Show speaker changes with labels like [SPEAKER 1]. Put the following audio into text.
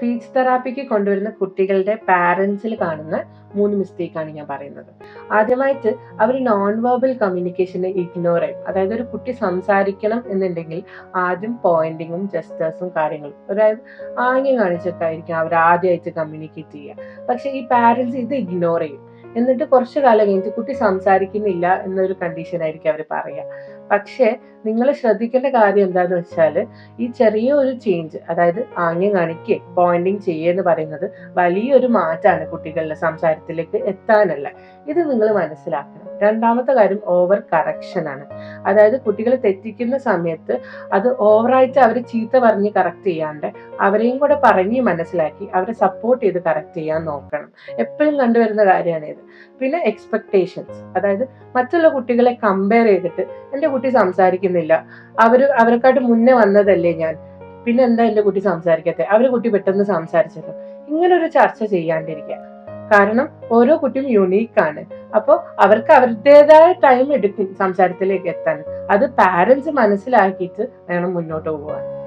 [SPEAKER 1] Speech തെറാപ്പിക്ക് കൊണ്ടുവരുന്ന കുട്ടികളുടെ പാരൻസിൽ കാണുന്ന മൂന്ന് മിസ്റ്റേക്കാണ് ഞാൻ പറയുന്നത്. ആദ്യമായിട്ട് അവർ നോൺ വെർബൽ കമ്മ്യൂണിക്കേഷനെ ഇഗ്നോർ ചെയ്യും. അതായത് ഒരു കുട്ടി സംസാരിക്കണം എന്നുണ്ടെങ്കിൽ ആദ്യം പോയിന്റിങ്ങും ജസ്റ്റേഴ്സും കാര്യങ്ങളും അതായത് ആംഗ്യം കാണിച്ചൊക്കെ ആയിരിക്കും അവർ ആദ്യമായിട്ട് കമ്മ്യൂണിക്കേറ്റ് ചെയ്യുക. പക്ഷെ ഈ പാരൻസ് ഇത് ഇഗ്നോർ ചെയ്യും. എന്നിട്ട് കുറച്ച് കാലം കഴിഞ്ഞിട്ട് കുട്ടി സംസാരിക്കുന്നില്ല എന്നൊരു കണ്ടീഷൻ ആയിരിക്കും അവർ പറയുക. പക്ഷേ നിങ്ങൾ ശ്രദ്ധിക്കേണ്ട കാര്യം എന്താന്ന് വെച്ചാൽ ഈ ചെറിയ ഒരു ചേഞ്ച് അതായത് ആംഗ്യം കാണിക്കുക പോയിന്റിങ് ചെയ്യുക എന്ന് പറയുന്നത് വലിയൊരു മാറ്റാണ് കുട്ടികളുടെ സംസാരത്തിലേക്ക് എത്താനുള്ള ഇത് നിങ്ങൾ മനസ്സിലാക്കണം. രണ്ടാമത്തെ കാര്യം ഓവർ കറക്ഷനാണ് അതായത് കുട്ടികൾ തെറ്റിക്കുന്ന സമയത്ത് അത് ഓവറായിട്ട് അവർ ചീത്ത പറഞ്ഞ് കറക്റ്റ് ചെയ്യാണ്ട് അവരെയും കൂടെ പറഞ്ഞ് മനസ്സിലാക്കി അവരെ സപ്പോർട്ട് ചെയ്ത് കറക്റ്റ് ചെയ്യാൻ നോക്കണം. എപ്പോഴും കണ്ടുവരുന്ന കാര്യമാണ് ഇത്. പിന്നെ എക്സ്പെക്ടേഷൻസ് അതായത് മറ്റുള്ള കുട്ടികളെ കമ്പയർ ചെയ്തിട്ട് എന്റെ കുട്ടി സംസാരിക്കുന്നില്ല. അവർ അവരെക്കാട്ട് മുന്നേ വന്നതല്ലേ ഞാൻ. പിന്നെ എന്താ എന്റെ കുട്ടി സംസാരിക്കത്തെ? അവർ കുട്ടി പെട്ടെന്ന് സംസാരിച്ചല്ലോ. ഇങ്ങനൊരു ചർച്ച ചെയ്യാണ്ടിരിക്കുക. കാരണം ഓരോ കുട്ടിയും യുണീക്കാണ് അപ്പോൾ അവർക്ക് അവരുടേതായ ടൈം എടുക്കും സംസാരത്തിലേക്ക് എത്താൻ. അത് പാരൻസ് മനസ്സിലാക്കിയിട്ട് വേണം മുന്നോട്ട് പോകാൻ